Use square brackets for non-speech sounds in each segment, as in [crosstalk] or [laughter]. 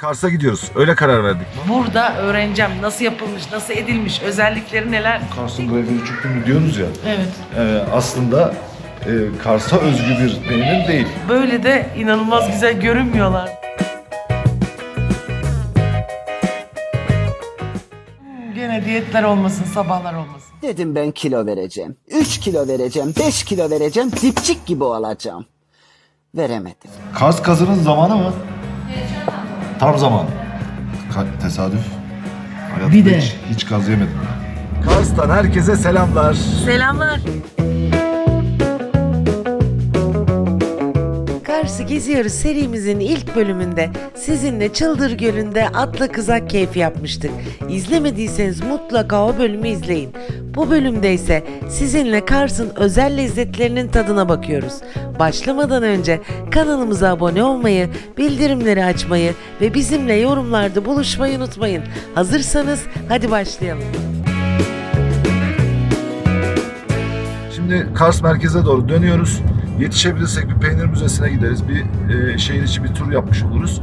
Kars'a gidiyoruz. Öyle karar verdik. Burada öğreneceğim nasıl yapılmış, nasıl edilmiş, özellikleri neler. Kars'ın graveri çok ünlü diyoruz ya. Evet. Ee, aslında e, Kars'a özgü bir peynir değil. Böyle de inanılmaz güzel görünmüyorlar. Hmm, Gene diyetler olmasın, sabahlar olmasın. Dedim ben kilo vereceğim. 3 kilo vereceğim, 5 kilo vereceğim, dipçik gibi olacağım. Veremedim. Kars kazının zamanı mı? Tam zamanı. tesadüf. Hayatımda Bir de. Hiç, hiç kaz yemedim. Kars'tan herkese selamlar. Selamlar. Kars'ı geziyoruz serimizin ilk bölümünde sizinle Çıldır Gölü'nde atla kızak keyfi yapmıştık. İzlemediyseniz mutlaka o bölümü izleyin. Bu bölümde ise sizinle Kars'ın özel lezzetlerinin tadına bakıyoruz. Başlamadan önce kanalımıza abone olmayı, bildirimleri açmayı ve bizimle yorumlarda buluşmayı unutmayın. Hazırsanız hadi başlayalım. Şimdi Kars merkeze doğru dönüyoruz. Yetişebilirsek bir peynir müzesine gideriz. Bir e, şehir içi bir tur yapmış oluruz.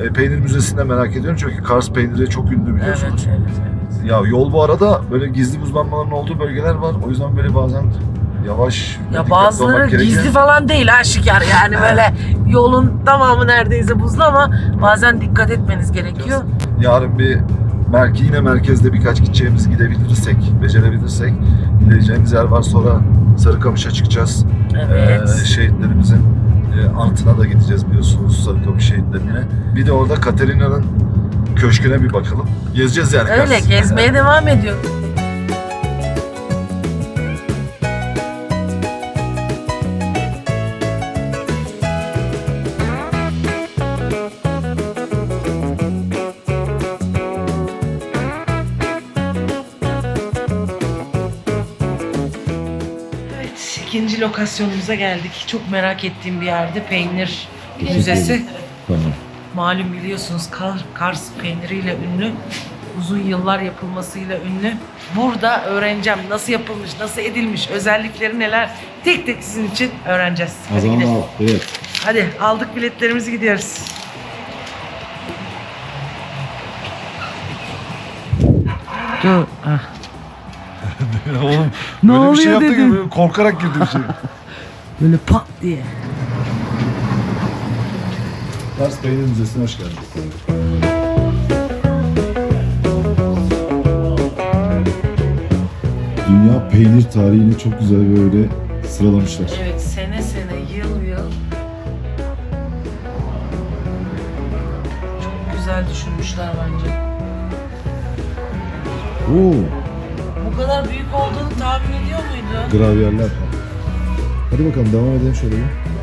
E, peynir müzesini de merak ediyorum çünkü Kars peyniri çok ünlü biliyorsunuz. evet, evet. Ya yol bu arada böyle gizli buzlanmaların olduğu bölgeler var. O yüzden böyle bazen yavaş Ya bazıları gerekiyor. gizli falan değil aşikar yani böyle yolun tamamı neredeyse buzlu ama bazen dikkat etmeniz gerekiyor. Yarın bir merke, yine merkezde birkaç gideceğimiz gidebilirsek, becerebilirsek gideceğimiz yer var. Sonra Sarıkamış'a çıkacağız. Evet. Ee, şehitlerimizin e, anıtına da gideceğiz biliyorsunuz Sarıkamış şehitlerine. Bir de orada Katerina'nın köşküne bir bakalım. Gezeceğiz yani. Öyle gezmeye devam ediyor. İkinci lokasyonumuza geldik. Çok merak ettiğim bir yerde peynir müzesi. Tamam. Malum biliyorsunuz Kar- Kars peyniriyle ünlü. Uzun yıllar yapılmasıyla ünlü. Burada öğreneceğim nasıl yapılmış, nasıl edilmiş, özellikleri neler. Tek tek sizin için öğreneceğiz. Hadi gidelim. evet. Hadi aldık biletlerimizi gidiyoruz. Dur. Ah. [laughs] Oğlum Ne böyle bir şey oluyor yaptı dedim. böyle korkarak girdim içeri. [laughs] Böyle pat diye. Kars Peynir Müzesi'ne hoş geldiniz. Dünya peynir tarihini çok güzel böyle sıralamışlar. Evet sene sene yıl yıl çok güzel düşünmüşler bence. Oo, olduğunu tahmin ediyor muydun? gravyerler. Hadi bakalım devam edelim şöyle bir.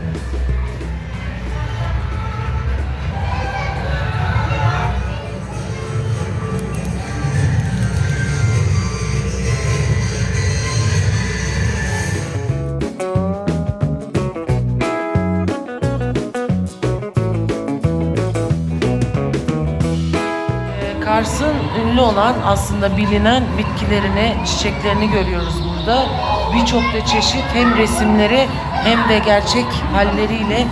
Olan aslında bilinen bitkilerini, çiçeklerini görüyoruz burada. Birçok da çeşit hem resimleri hem de gerçek halleriyle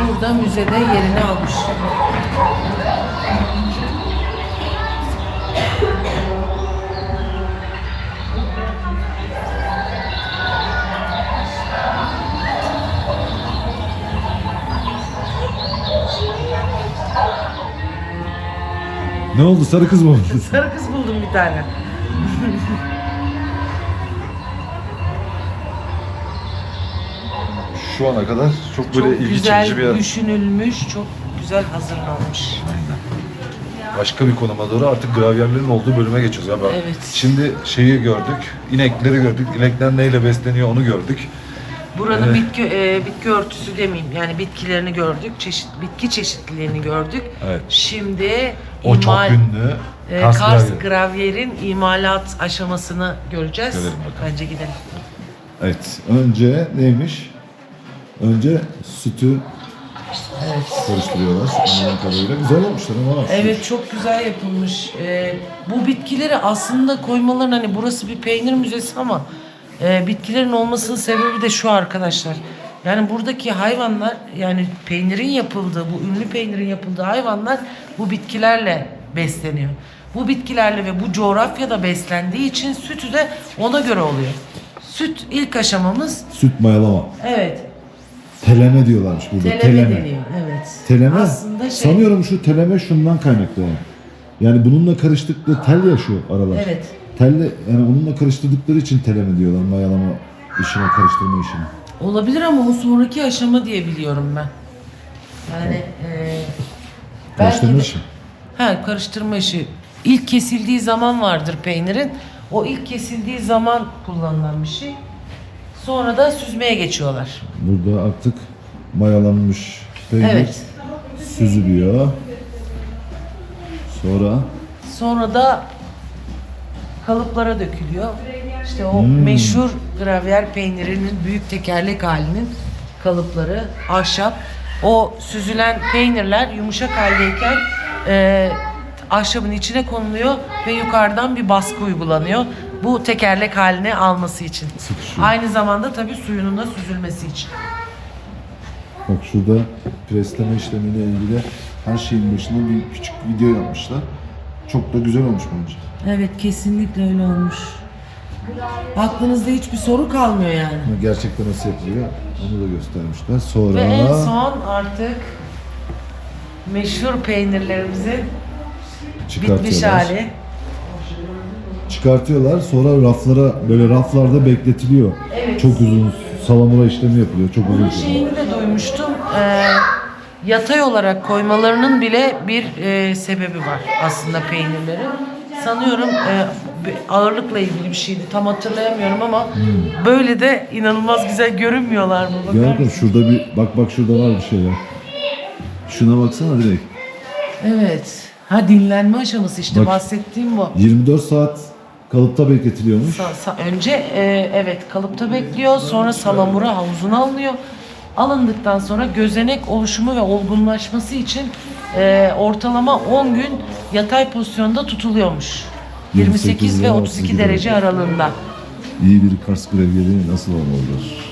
burada müzede yerini almış. Ne oldu sarı kız mı oldu? [laughs] Sarı kız buldum bir tane. Şu ana kadar çok böyle Çok ilgi güzel çekici bir yer. düşünülmüş, çok güzel hazırlanmış. Başka bir konuma doğru artık gravyerlerin olduğu bölüme geçiyoruz. Ben- Evet. Şimdi şeyi gördük, inekleri gördük. İnekler neyle besleniyor onu gördük. Burada Evet. bitki e, bitki örtüsü demeyeyim yani bitkilerini gördük, çeşit bitki çeşitliliğini gördük. Evet. Şimdi O çok imal- ünlü. e, Kars Kars gravyeri. Gravier'in imalat aşamasını göreceğiz. Görelim bakalım. Bence gidelim. Evet. Önce neymiş? Önce sütü karıştırıyorlar. Anladığım kadarıyla. Güzel olmuşlar ama. Evet çok güzel yapılmış. E, bu bitkileri aslında koymaların hani burası bir peynir müzesi ama e, bitkilerin olmasının sebebi de şu arkadaşlar. Yani buradaki hayvanlar yani peynirin yapıldığı, bu ünlü peynirin yapıldığı hayvanlar bu bitkilerle besleniyor. Bu bitkilerle ve bu coğrafyada beslendiği için sütü de ona göre oluyor. Süt ilk aşamamız Süt mayalama. evet Teleme diyorlarmış burada. teleme, deniyor. Evet. Teleme. Aslında şey Sanıyorum şu teleme şundan kaynaklı. Yani. Yani bununla karıştıkları tel ya şu aralar. Evet. Telle yani onunla karıştırdıkları için teleme diyorlar mayalama işine karıştırma işine. Olabilir ama o sonraki aşama diye biliyorum ben. Yani e, belki Karıştırma de- işi. Ha karıştırma işi. İlk kesildiği zaman vardır peynirin. O ilk kesildiği zaman kullanılan bir şey. Sonra da süzmeye geçiyorlar. Burada artık mayalanmış peynir Evet. süzülüyor. Sonra Sonra da kalıplara dökülüyor. İşte o Hmm. meşhur gravyer peynirinin büyük tekerlek halinin kalıpları, ahşap. O süzülen peynirler yumuşak haldeyken e, ahşabın içine konuluyor ve yukarıdan bir baskı uygulanıyor. Bu tekerlek haline alması için. Sıkışıyor. Aynı zamanda tabii suyunun da süzülmesi için. bak şurada presleme işlemiyle ilgili her şeyin başında bir küçük video yapmışlar. Çok da güzel olmuş bence. Evet kesinlikle öyle olmuş. Aklınızda hiçbir soru kalmıyor yani. Gerçekten nasıl yapılıyor onu da göstermişler. Sonra Ve en son artık meşhur peynirlerimizin bitmiş hali. Çıkartıyorlar sonra raflara böyle raflarda bekletiliyor. Evet. Çok uzun salamura işlemi yapılıyor. Çok uzun Bunun şeyini de duymuştum. Ee, yatay olarak koymalarının bile bir e, sebebi var aslında peynirleri. Sanıyorum e, ağırlıkla ilgili bir şeydi. Tam hatırlayamıyorum ama böyle de inanılmaz güzel görünmüyorlar mı? Bakar Gel bakalım mısın? şurada bir bak bak şurada var bir şeyler. Şuna baksana direkt. Evet. Ha dinlenme aşaması işte Bak. bahsettiğim bu. 24 saat kalıpta bekletiliyormuş. Sa- sa- önce e, evet kalıpta bekliyor sonra salamura havuzuna alınıyor. Alındıktan sonra gözenek oluşumu ve olgunlaşması için e, ortalama 10 gün yatay pozisyonda tutuluyormuş. 28 ve 32 derece aralığında. İyi bir Kars grevyeri nasıl olmalıdır?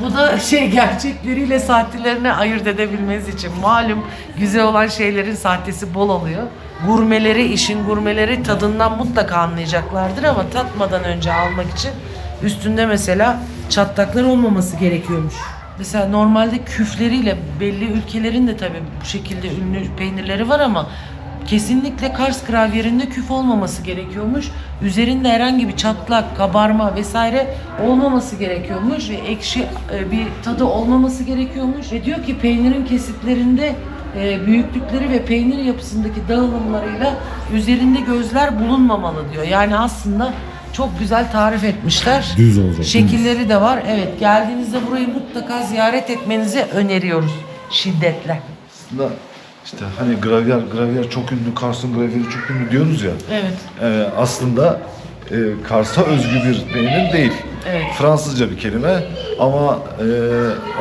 Bu da şey gerçekleriyle sahtelerini ayırt edebilmeniz için malum güzel olan şeylerin sahtesi bol oluyor. Gurmeleri, işin gurmeleri tadından mutlaka anlayacaklardır ama tatmadan önce almak için üstünde mesela çatlaklar olmaması gerekiyormuş. Mesela normalde küfleriyle belli ülkelerin de tabii bu şekilde ünlü peynirleri var ama kesinlikle Kars gravyerinde küf olmaması gerekiyormuş. Üzerinde herhangi bir çatlak, kabarma vesaire olmaması gerekiyormuş ve ekşi e, bir tadı olmaması gerekiyormuş. Ve diyor ki peynirin kesitlerinde e, büyüklükleri ve peynir yapısındaki dağılımlarıyla üzerinde gözler bulunmamalı diyor. Yani aslında çok güzel tarif etmişler. Düz olacak. Şekilleri de var. Evet geldiğinizde burayı mutlaka ziyaret etmenizi öneriyoruz şiddetle. Aslında işte hani gravyer, gravyer çok ünlü, Kars'ın gravyeri çok ünlü diyoruz ya. Evet. Ee, aslında e, Kars'a özgü bir peynir değil. Evet. Fransızca bir kelime ama e,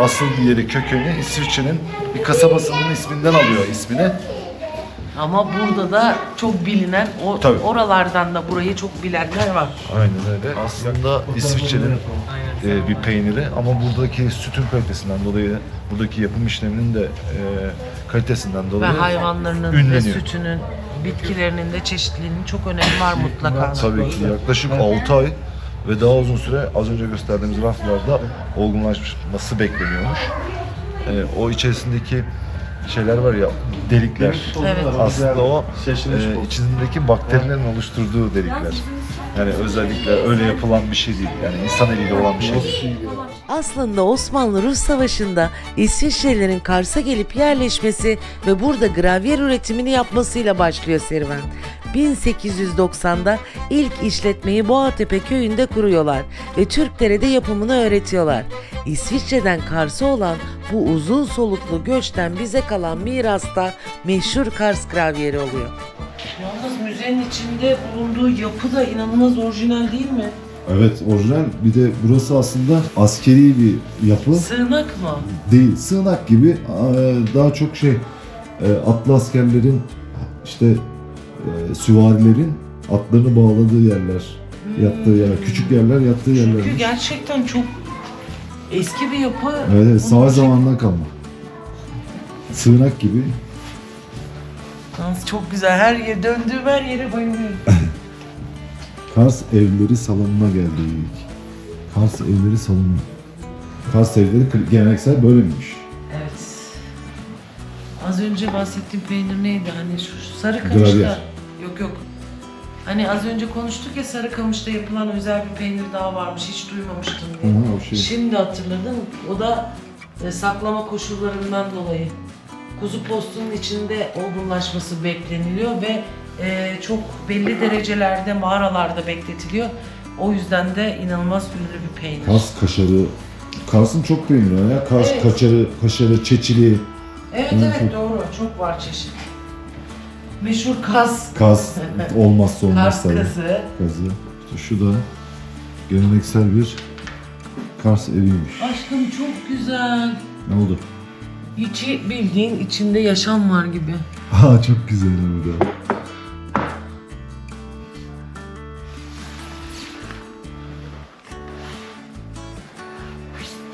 asıl yeri kökeni İsviçre'nin bir kasabasının isminden alıyor ismini. Ama burada da çok bilinen, o, Tabii. oralardan da burayı çok bilenler var. Aynen öyle. Aslında İsviçre'nin e, bir peyniri ama buradaki sütün kalitesinden dolayı, buradaki yapım işleminin de e, kalitesinden Ve dolayı hayvanlarının ve ünleniyor. sütünün, bitkilerinin de çeşitliliğinin çok önemi var mutlaka. Tabii ki yaklaşık 6 ay ve daha uzun süre az önce gösterdiğimiz raflarda olgunlaşması bekleniyormuş. E, o içerisindeki şeyler var ya delikler. Evet. Aslında o e, içindeki bakterilerin oluşturduğu delikler. Yani özellikle öyle yapılan bir şey değil. Yani insan eliyle olan bir şey değil. Aslında Osmanlı-Rus Savaşı'nda İsviçrelilerin Kars'a gelip yerleşmesi ve burada gravyer üretimini yapmasıyla başlıyor serüven. 1890'da ilk işletmeyi Boğatepe köyünde kuruyorlar ve Türklere de yapımını öğretiyorlar. İsviçre'den Kars'a olan bu uzun soluklu göçten bize kalan mirasta meşhur Kars gravyeri oluyor. Yalnız müzenin içinde bulunduğu yapı da inanılmaz orijinal değil mi? Evet orijinal. Bir de burası aslında askeri bir yapı. Sığınak mı? Değil. Sığınak gibi daha çok şey eee, atlı askerlerin işte eee, süvarilerin atlarını bağladığı yerler. Yattığı yerler. Küçük yerler yattığı Çünkü yerler. gerçekten çok eski bir yapı. Evet, evet savaş Bunlar- zamanından kalma. Sığınak gibi. Yalnız çok güzel. Her yer döndüğüm her yere bayılıyorum. [laughs] Kars evleri salonuna geldik. Kars evleri salonu. Kars evleri kl- geleneksel böyle miymiş? Evet. Az önce bahsettiğim peynir neydi? Hani şu sarı Gravyer. Yok yok. Hani az önce konuştuk ya sarı kamışta yapılan özel bir peynir daha varmış. Hiç duymamıştım diye. Aha, o şey. Şimdi hatırladım. O da e, saklama koşullarından dolayı kuzu postunun içinde olgunlaşması bekleniliyor ve e, çok belli derecelerde mağaralarda bekletiliyor. O yüzden de inanılmaz ünlü bir peynir. Kars kaşarı. Kars'ın çok peyniri var ya. Kars Evet. kaşarı, kaşarı, çeçili, Evet Hı, evet çok- doğru. Çok var çeşit. Meşhur kas, Kaz olmazsa olmaz Kars tabii. kazı. Kazı. İşte şu da geleneksel bir Kars eviymiş. Aşkım çok güzel. Ne oldu? İçi bildiğin içinde yaşam var gibi. [laughs] Aa çok güzel bu da.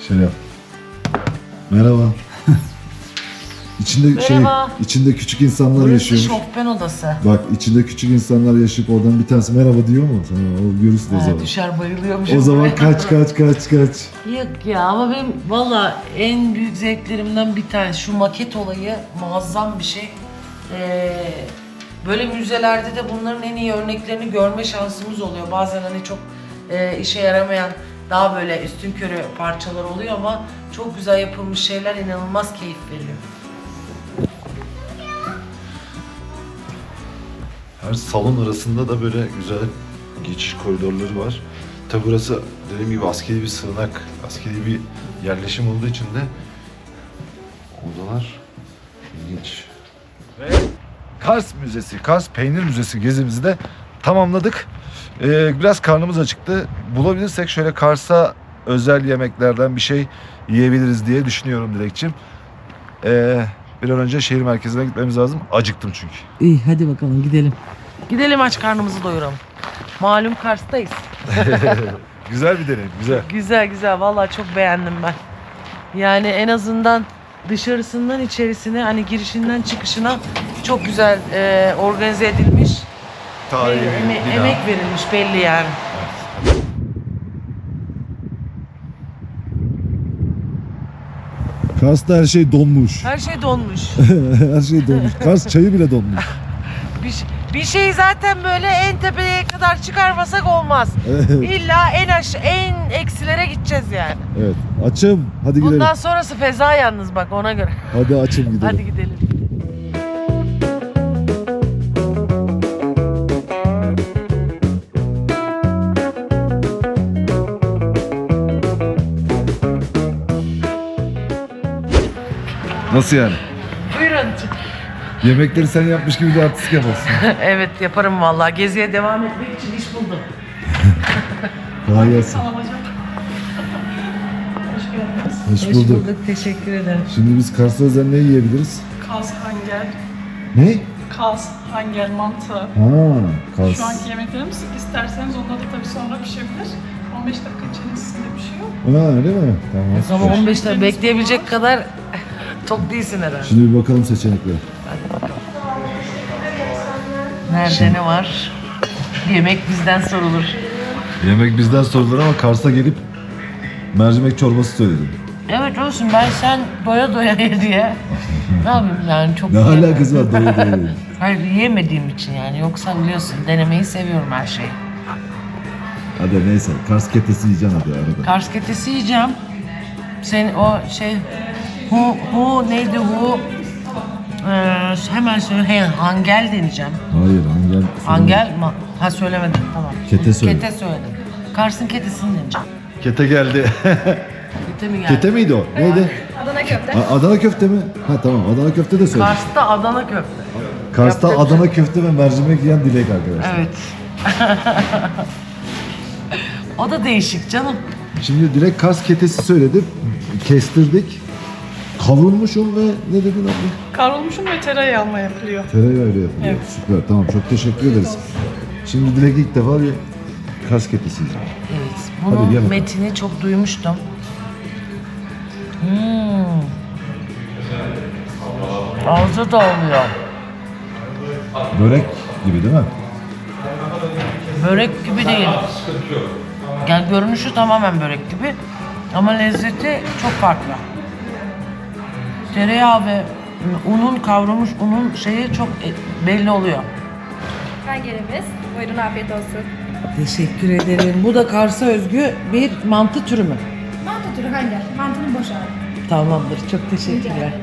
Şöyle yap. Merhaba. İçinde Merhaba. şey, içinde küçük insanlar Burası yaşıyormuş. şofben odası. Bak içinde küçük insanlar yaşayıp oradan bir tanesi merhaba diyor mu sana? O görürsün o Ha, zaman. düşer bayılıyormuş. O zaman [laughs] kaç kaç kaç kaç. Yok ya ama benim valla en büyük zevklerimden bir tanesi şu maket olayı muazzam bir şey. Ee, böyle müzelerde de bunların en iyi örneklerini görme şansımız oluyor. Bazen hani çok e, işe yaramayan daha böyle üstün körü parçalar oluyor ama çok güzel yapılmış şeyler inanılmaz keyif veriyor. Her salon arasında da böyle güzel geçiş koridorları var. Tabi burası dediğim gibi askeri bir sığınak, askeri bir yerleşim olduğu için de odalar ilginç. Ve Kars Müzesi, Kars Peynir Müzesi gezimizi de tamamladık. Ee, biraz karnımız acıktı. Bulabilirsek şöyle Kars'a özel yemeklerden bir şey yiyebiliriz diye düşünüyorum Dilekçim. Ee, bir an önce şehir merkezine gitmemiz lazım. Acıktım çünkü. İyi hadi bakalım gidelim. Gidelim aç karnımızı doyuralım. Malum Kars'tayız. [laughs] Güzel bir deneyim, güzel. Güzel güzel vallahi çok beğendim ben. Yani en azından dışarısından içerisine hani girişinden çıkışına çok güzel e, organize edilmiş. Tarihi bir eme- bina. emek verilmiş belli yani. Kars'ta her şey donmuş. Her şey donmuş. [laughs] her şey donmuş. Kars çayı bile donmuş. [laughs] bir, ş- bir şeyi zaten böyle en tepeye kadar çıkarmasak olmaz. İlla en aş en eksilere gideceğiz yani. Evet. Açım. Hadi gidelim. Bundan sonrası feza yalnız bak ona göre. Hadi açım gidelim. Hadi gidelim. Nasıl yani? Yemekleri sen yapmış gibi de artistik yaparsın. [laughs] evet yaparım vallahi. Geziye devam etmek için iş buldum. [laughs] Kolay gelsin. Hoş Hoş bulduk. bulduk. Teşekkür ederim. Şimdi biz Kars'ta özel ne yiyebiliriz? Kaz hangel, Ne? kaz hangel mantı. Ha, Kars. Şu anki yemeklerimiz isterseniz onda da tabii sonra pişebilir. 15 dakika içerisinde pişiyor. Ha öyle mi? Tamam. Ama süper. 15 dakika bekleyebilecek kadar [laughs] tok değilsin herhalde. Şimdi bir bakalım seçeneklere. Nerede ne var? Yemek bizden sorulur. Yemek bizden sorulur ama Kars'a gelip mercimek çorbası söyledim. Evet olsun ben sen doya doya ye diye. ne yapayım yani çok Ne yiyemem. alakası var dolu dolu. [laughs] Hayır yiyemediğim için yani. Yoksa biliyorsun denemeyi seviyorum her şeyi. Hadi neyse Kars ketesi yiyeceksin hadi arada. Kars ketesi yiyeceğim. Sen o şey hu hu neydi hu ee, hemen söyle hangel deneyeceğim. Hayır hangel. Hangel mi? Ha söylemedim tamam. Kete söyle. Kete söyledim. Kars'ın ketesini deneyeceğim. Kete geldi. [laughs] Kete mi geldi? Kete miydi o? Neydi? Adana köfte. A- Adana köfte mi? Ha tamam Adana köfte de söyle. Kars'ta Adana köfte. Kars'ta Yapacak Adana köfte ve mercimek yiyen Dilek arkadaşlar. Evet. [laughs] o da değişik canım. Şimdi direkt Kars ketesi söyledim. Kestirdik. Kavrulmuşum ve ne dedin abla? Kavrulmuşum ve tereyağıyla yapılıyor. Tereyağıyla yapılıyor. Evet. Süper tamam çok teşekkür ederiz. Şimdi Dilek ilk defa bir Kars ketesi yiyecek. Evet. Hadi Bunun yiyelim. metini çok duymuştum. Hmm. Ağzı dağılıyor. Börek gibi değil mi? Börek gibi değil. Yani görünüşü tamamen börek gibi. Ama lezzeti çok farklı. Tereyağı ve unun kavrulmuş unun şeyi çok e, belli oluyor. Hangerimiz? Buyurun afiyet olsun. Teşekkür ederim. Bu da Kars'a özgü bir mantı türü mü? Mantı türü hanger. Mantının boş hali. Tamamdır. Çok teşekkürler.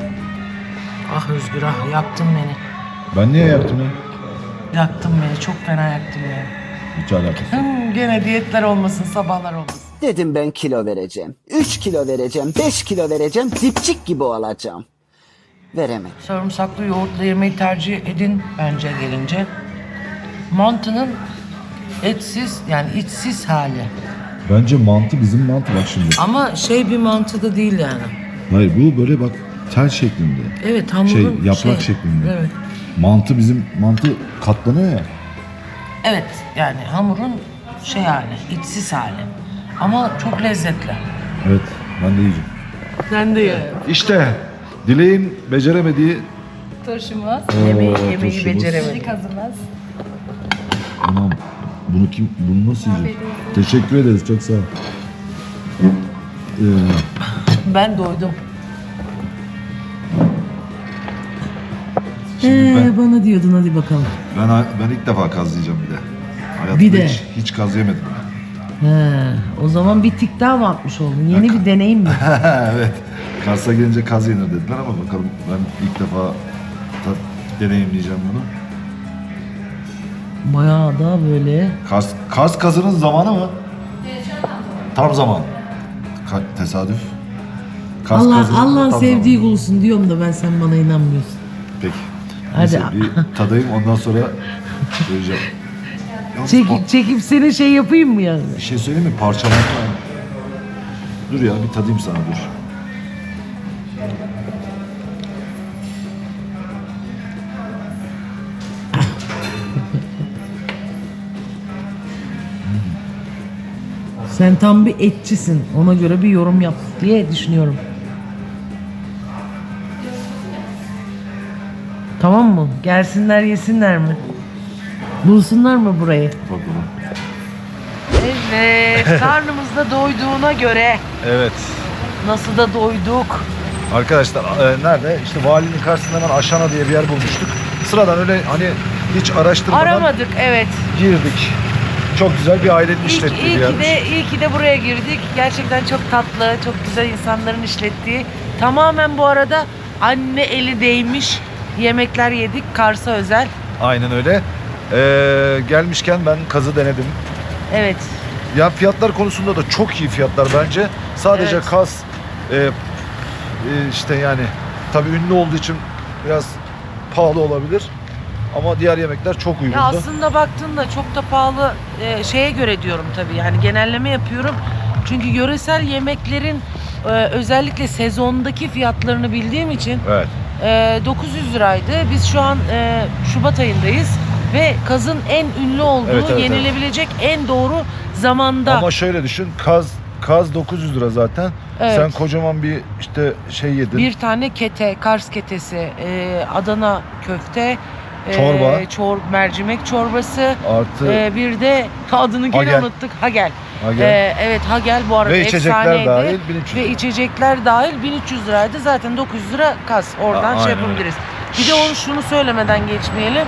Ah Özgür ah yaktın beni. Ben niye yaptım ya? Yaktın beni. Çok fena yaktın beni. Hiç alakası. yok. Gene diyetler olmasın, sabahlar olmasın. Dedim ben kilo vereceğim. 3 kilo vereceğim, 5 kilo vereceğim, dipçik gibi olacağım. Veremedim. Sarımsaklı yoğurtla yemeği tercih edin bence gelince. Mantının etsiz yani içsiz hali. Bence mantı bizim mantı bak şimdi. Ama şey bir mantı da değil yani. Hayır bu böyle bak tel şeklinde. Evet hamurun Şey, yaprak şeklinde. Evet. Mantı bizim mantı katlanıyor ya. Evet yani hamurun şey hali, içsiz hali. Ama çok lezzetli. Evet ben de yiyeceğim. Sen de ye. İşte Dileğin beceremediği Turşumuz. Yemeği, Oo, yemeği turşumuz. beceremedim. Kazımız. Anam bunu kim bunu nasıl yiyecek? Teşekkür ederiz çok sağ ol. Ee, Ben doydum. şimdi ben, Ee, bana diyordun hadi bakalım. ben ben ilk defa kaz yiyeceğim bir de. Hayatımda Bir de. Hiç, hiç kaz yemedim. He, o zaman bir tik daha mı atmış oldun? Yeni bir deneyim mi? [laughs] evet. Kars'a gelince kaz yenir dediler ama bakalım ben ilk defa ta, deneyimleyeceğim bunu. Bayağı da böyle. Kars, Kars kazının zamanı mı? Tam zaman. Ka- tesadüf. Kars Allah kazının tam sevdiği zamanı. kulusun diyorum da ben sen bana inanmıyorsun. Peki. Hadi. Neyse, bir tadayım ondan sonra [laughs] söyleyeceğim. Yalnız Çek, pa- çekip seni şey yapayım mı yani? bir şey söyleyeyim mi? Parçalanma. Dur ya bir tadayım sana dur. Sen tam bir etçisin. Ona göre bir yorum yap diye düşünüyorum. Tamam mı? Gelsinler yesinler mi? Bulsunlar mı burayı? Bakalım. Evet. [laughs] Karnımız da doyduğuna göre Evet. nasıl da doyduk. Arkadaşlar e, nerede? İşte valinin karşısında hemen Aşana diye bir yer bulmuştuk. Sıradan öyle hani hiç araştırmadan Aramadık evet. girdik. Çok güzel bir ailenin İyi, işlettiği iyi bir ki yermiş. de iyi ki de buraya girdik. Gerçekten çok tatlı, çok güzel insanların işlettiği. Tamamen bu arada anne eli değmiş yemekler yedik Kars'a özel. Aynen öyle. Ee, gelmişken ben kazı denedim. Evet. Ya fiyatlar konusunda da çok iyi fiyatlar bence. Sadece Evet. kaz e, e, işte yani tabii ünlü olduğu için biraz pahalı olabilir. Ama diğer yemekler çok uygundu. Ya aslında baktığında çok da pahalı e, şeye göre diyorum tabii. Yani genelleme yapıyorum. Çünkü yöresel yemeklerin e, özellikle sezondaki fiyatlarını bildiğim için Evet. e, 900 liraydı. Biz şu an e, Şubat ayındayız ve kazın en ünlü olduğu, Evet, evet, yenilebilecek en doğru zamanda. Ama şöyle düşün. Kaz kaz 900 lira zaten. Evet. Sen kocaman bir işte şey yedin. Bir tane kete, Kars ketesi, e, Adana köfte, e, Çorba. çor, mercimek çorbası, Artı e, bir de adını gene unuttuk. Hagel. Hagel. E, evet Hagel bu arada ve içecekler efsaneydi. dahil 1300 Ve lira. içecekler dahil 1300 liraydı. Zaten 900 lira kas. Oradan A- şey yapabiliriz. Bir de onu şunu söylemeden geçmeyelim.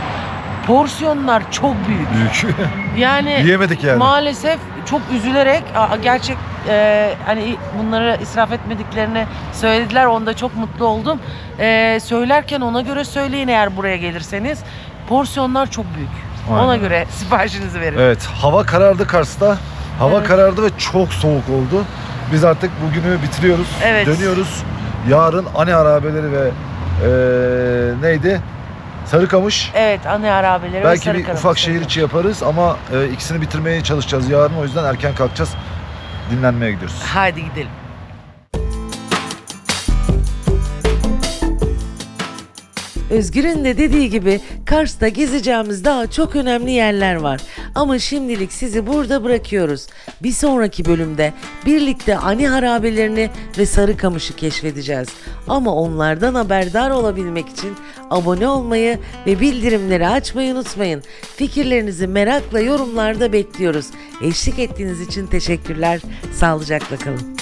Porsiyonlar çok büyük. Büyük. [laughs] Yani Yiyemedik yani. Maalesef çok üzülerek a- gerçek e, hani bunları israf etmediklerini söylediler. Onda çok mutlu oldum. E, söylerken ona göre söyleyin eğer buraya gelirseniz. Porsiyonlar çok büyük. Aynen. Ona göre [laughs] siparişinizi verin. Evet, hava karardı Kars'ta. Hava Evet. karardı ve çok soğuk oldu. Biz artık bugünü bitiriyoruz. Evet. Dönüyoruz. Yarın Ani Arabeleri ve eee, neydi? Sarıkamış. Evet, anne arabeleri ve Belki bir Sarıkamış. ufak şehir içi yaparız ama e, ikisini bitirmeye çalışacağız yarın. O yüzden erken kalkacağız. Dinlenmeye gidiyoruz. Haydi gidelim. Özgür'ün de dediği gibi Kars'ta gezeceğimiz daha çok önemli yerler var. Ama şimdilik sizi burada bırakıyoruz. Bir sonraki bölümde birlikte Ani harabelerini ve Sarıkamış'ı keşfedeceğiz. Ama onlardan haberdar olabilmek için abone olmayı ve bildirimleri açmayı unutmayın. Fikirlerinizi merakla yorumlarda bekliyoruz. Eşlik ettiğiniz için teşekkürler. Sağlıcakla kalın.